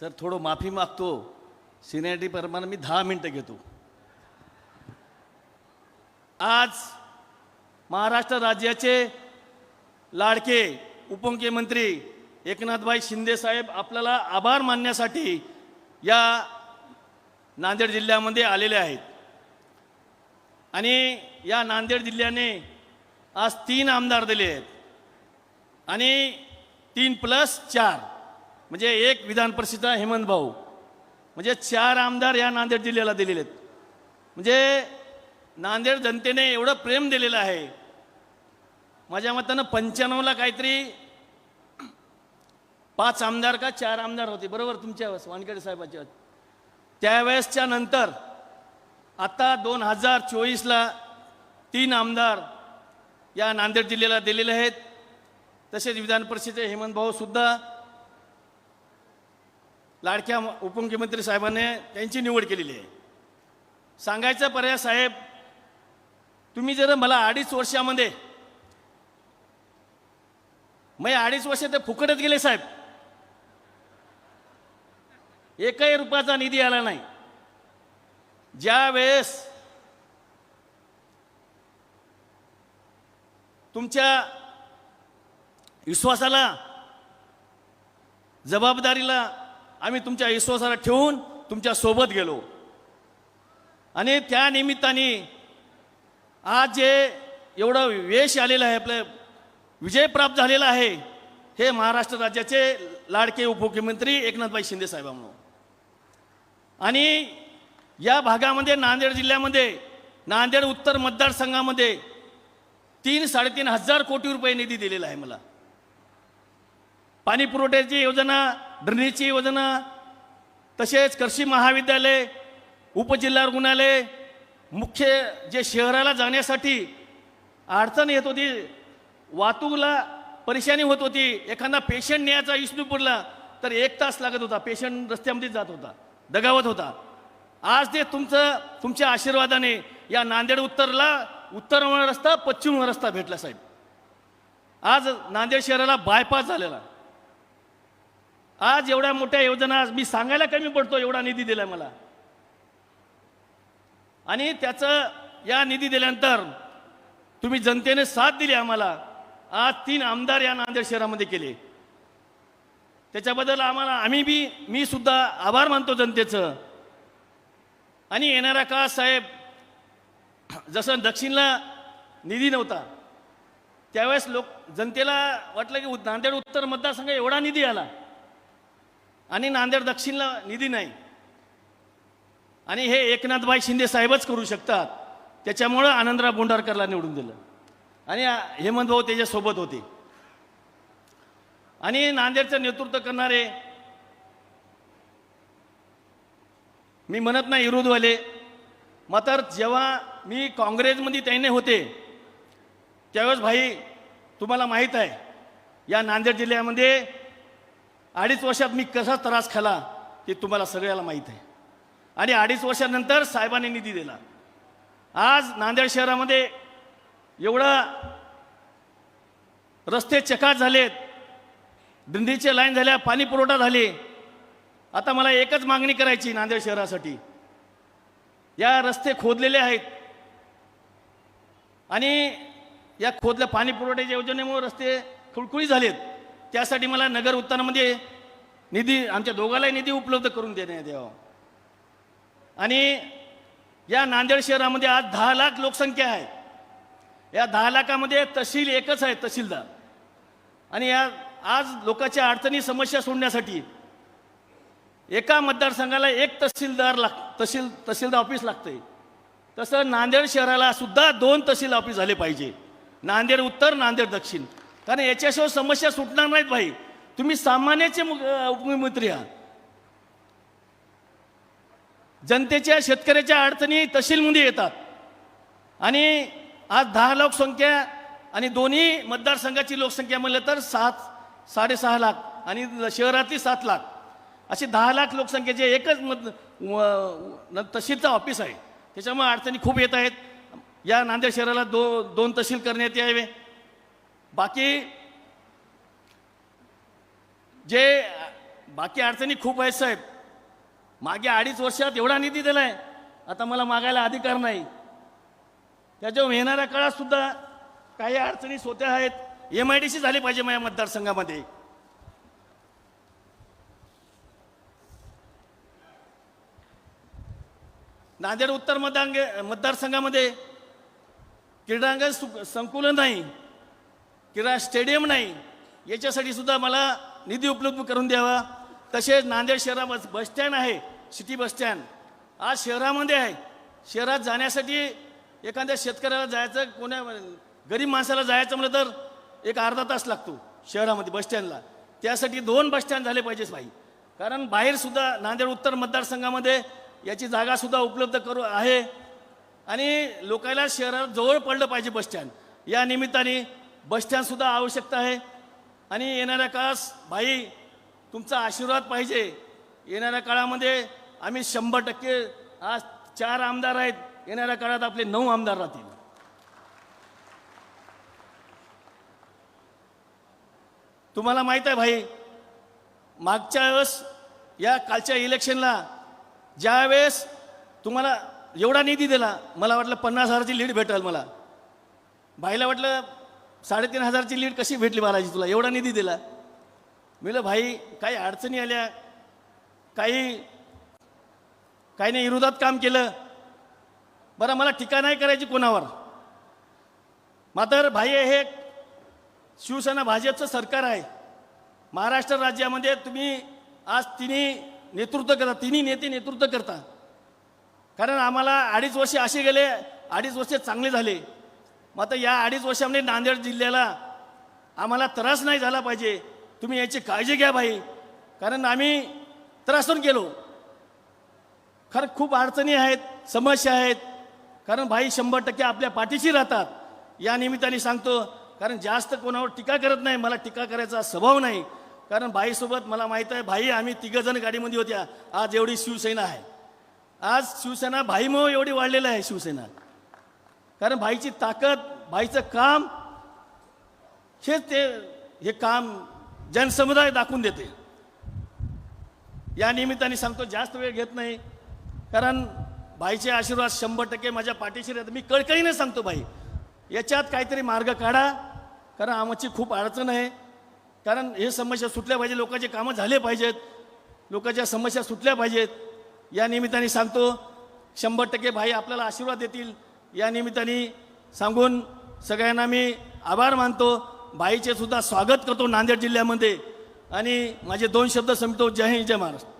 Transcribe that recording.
Sir थोडं माफी मागतो. सिनियरिटी परमानं मी दहा मिनटं घेतो. आज महाराष्ट्र राज्याचे लाडके उपमुख्यमंत्री एकनाथभाई शिंदे साहेब आपल्याला आभार मानण्यासाठी या नांदेड जिल्ह्यामध्ये आलेले आहेत. आणि या नांदेड जिल्ह्याने आज तीन आमदार दिले आहेत. आणि तीन प्लस चार. म्हणजे एक विधान परिषद हेमंत भाऊ. म्हणजे चार आमदार या नांदेड जिल्ह्याला दिलेले आहेत. म्हणजे नांदेड जनतेने एवढं प्रेम दिलेलं आहे. माझ्या मतानं पंच्याण्णवला काहीतरी पाच आमदार का चार आमदार होते. बरोबर तुमच्या वानखेडे साहेबाच्या त्यावेळेसच्या नंतर आता दोन हजार चोवीसला तीन आमदार या नांदेड जिल्ह्याला दिलेले आहेत. तसेच विधान परिषदेचे हेमंत भाऊसुद्धा लाडक्या उपमुख्यमंत्री साहेबांनी त्यांची निवड केलेली आहे. सांगायचं पर्याय साहेब तुम्ही जर मला अडीच वर्षामध्ये मग अडीच वर्ष ते फुकटच गेले साहेब. एकही रुपयाचा निधी आला नाही. ज्या वेळेस तुमच्या विश्वासाला जबाबदारीला आम्ही तुमच्या विश्वासाला ठेवून तुमच्यासोबत गेलो. आणि त्या निमित्ताने आज जे एवढं वेश आलेलं आहे आपलं विजय प्राप्त झालेला आहे हे महाराष्ट्र राज्याचे लाडके उपमुख्यमंत्री एकनाथभाई शिंदे साहेबांनो. आणि या भागामध्ये नांदेड जिल्ह्यामध्ये नांदेड उत्तर मतदारसंघामध्ये तीन साडेतीन हजार कोटी रुपये निधी दिलेला आहे मला. पाणी पुरवठ्याची योजना ड्रेनेजची योजना तसेच कृषी महाविद्यालय उपजिल्हा रुग्णालय मुख्य जे शहराला जाण्यासाठी अडचण येत होती वाहतूकला परेशानी होत होती. एखादा पेशंट न्यायचा विष्णूपूरला तर एक तास लागत होता. पेशंट रस्त्यामध्ये जात होता दगावत होता. आज ते तुमचं तुमच्या आशीर्वादाने या नांदेड उत्तरला उत्तर रस्ता पश्चिम रस्ता भेटला साहेब. आज नांदेड शहराला बायपास झालेला. आज एवढ्या मोठ्या योजना आज मी सांगायला कमी पडतो एवढा निधी दिलाय मला. आणि त्याचं या निधी दिल्यानंतर तुम्ही जनतेने साथ दिली आम्हाला. आज तीन आमदार या नांदेड शहरामध्ये केले. त्याच्याबद्दल आम्हाला आम्ही बी मी सुद्धा आभार मानतो जनतेचं. आणि येणारा का साहेब जसं दक्षिणला निधी नव्हता त्यावेळेस लोक जनतेला वाटलं की नांदेड उत्तर मतदारसंघ एवढा निधी आला. आणि नांदेड दक्षिणला निधी नाही. आणि हे एकनाथभाई शिंदे साहेबच करू शकतात. त्याच्यामुळं आनंदराव बोंडारकरला निवडून दिलं. आणि हेमंत भाऊ त्याच्यासोबत होते. आणि नांदेडचं नेतृत्व करणारे मी म्हणत नाही विरोधवाले मात्र जेव्हा मी काँग्रेसमध्ये त्याने होते त्यावेळेस भाई तुम्हाला माहीत आहे या नांदेड जिल्ह्यामध्ये अडीच वर्षात मी कसा त्रास खाला हे तुम्हाला सगळ्याला माहीत आहे. आणि अडीच वर्षानंतर साहेबांनी निधी दिला. आज नांदेड शहरामध्ये एवढा रस्ते चकात झालेत दिंडीचे लाईन झाल्या पाणी पुरवठा झाले. आता मला एकच मागणी करायची नांदेड शहरासाठी. या रस्ते खोदलेले आहेत. आणि या खोदल्या पाणी पुरवठ्याच्या योजनेमुळे रस्ते खुळखुळी झालेत. त्यासाठी मला नगर उत्तानामध्ये निधी आमच्या दोघांलाही निधी उपलब्ध करून देण्यात यावा. आणि या नांदेड शहरामध्ये आज दहा लाख लोकसंख्या आहे. या दहा लाखामध्ये तहसील एकच आहे तहसीलदार. आणि या आज लोकांच्या अडचणी समस्या सोडण्यासाठी एका मतदारसंघाला एक तहसीलदार लाग तहसील तहसीलदार ऑफिस लागतंय. तसं नांदेड शहराला सुद्धा दोन तहसील ऑफिस झाले पाहिजे. नांदेड उत्तर नांदेड दक्षिण. कारण याच्याशिवाय समस्या सुटणार नाहीत भाई. तुम्ही सामान्याचे मुख- उपमुख्यमंत्री आहात. जनतेच्या शेतकऱ्याच्या अडचणी तहसीलमध्ये येतात. आणि आज दहा लोकसंख्या आणि दोन्ही मतदारसंघाची लोकसंख्या म्हणलं तर सात साडेसहा लाख आणि शहरातली सात लाख. अशी दहा लाख लोकसंख्येचे एकच मत तहसीलचं ऑफिस आहे. त्याच्यामुळे अडचणी खूप येत आहेत. या नांदेड शहराला दो दोन तहसील करण्यात यावे. बाकी जे बाकी अडचणी खूप आहेत साहेब. मागे अडीच वर्षात एवढा निधी दिलाय आता मला मागायला अधिकार नाही. त्याच्यावर येणाऱ्या काळात सुद्धा काही अडचणी सोत्या आहेत. एम आय डी सी झाली पाहिजे माझ्या मतदारसंघामध्ये. नांदेड उत्तर मतदान मतदारसंघामध्ये क्रीडांगण संकुलन नाही. क्रीडा स्टेडियम नाही. याच्यासाठी सुद्धा मला निधी उपलब्ध करून द्यावा. तसेच नांदेड शहरामध्ये बसस्टँड आहे सिटी बसस्टँड आज शहरामध्ये आहे. शहरात जाण्यासाठी एखाद्या शेतकऱ्याला जायचं कोण्या गरीब माणसाला जायचं म्हटलं तर एक अर्धा तास लागतो शहरामध्ये बसस्टँडला त्यासाठी दोन बसस्टँड झाले पाहिजेच भाई. कारण बाहेरसुद्धा नांदेड उत्तर मतदारसंघामध्ये याची जागासुद्धा उपलब्ध करू आहे. आणि लोकायला शहरात जवळ पडलं पाहिजे बसस्टँड या निमित्ताने बसस्टँडसुद्धा आवश्यकता आहे. आणि येणाऱ्या काळास भाई तुमचा आशीर्वाद पाहिजे. येणाऱ्या काळामध्ये आम्ही शंभर टक्के आज चार आमदार आहेत. येणाऱ्या काळात आपले नऊ आमदार राहतील. तुम्हाला माहीत आहे भाई मागच्या वेळेस या कालच्या इलेक्शनला ज्यावेळेस तुम्हाला एवढा निधी दिला मला वाटलं पन्नास हजाराची लीड भेटेल मला. भाईला वाटलं साडेतीन हजारची लीड कशी भेटली महाराजी तुला? एवढा निधी दिला. मिलं म्हणलं भाई काही अडचणी आल्या. काही काही नाही विरोधात काम केलं. बरं मला टीका नाही करायची कोणावर. मात्र भाई हे शिवसेना भाजपचं सरकार आहे. महाराष्ट्र राज्यामध्ये तुम्ही आज तिन्ही नेतृत्व करता. तिन्ही नेते नेतृत्व करता. कारण आम्हाला अडीच वर्षे असे गेले अडीच वर्षे चांगले झाले. मग आता या अडीच वर्षामध्ये नांदेड जिल्ह्याला आम्हाला त्रास नाही झाला पाहिजे. तुम्ही याची काळजी घ्या भाई. कारण आम्ही त्रासून गेलो. खरं खूप अडचणी आहेत समस्या आहेत. कारण भाई शंभर टक्के आपल्या पाठीशी राहतात. या निमित्ताने सांगतो कारण जास्त कोणावर टीका करत नाही. मला टीका करायचा स्वभाव नाही. कारण भाईसोबत मला माहीत आहे भाई आम्ही तिघंजण गाडीमध्ये होत्या. आज एवढी शिवसेना आहे. आज शिवसेना भाईमुळे एवढी वाढलेलं आहे शिवसेना. कारण भाईची ताकद भाईचं काम हेच ते हे काम जनसमुदाय दाखवून देते. या निमित्ताने सांगतो जास्त वेळ घेत नाही. कारण भाईचे आशीर्वाद शंभर टक्के माझ्या पाठीशी राहतात. मी कळकळीने सांगतो भाई याच्यात काहीतरी मार्ग काढा. कारण आमची खूप अडचण आहे. कारण हे समस्या सुटल्या पाहिजे लोकांचे कामं झाले पाहिजेत. लोकांच्या समस्या सुटल्या पाहिजेत. या निमित्ताने सांगतो शंभर टक्के भाई आपल्याला आशीर्वाद देतील. या निमित्ताने सांगून सगळ्यांना मी आभार मानतो. भाईचे सुद्धा स्वागत करतो नांदेड जिल्ह्यामध्ये. आणि माझे दोन शब्द संपतो. जय हिंद जय महाराष्ट्र.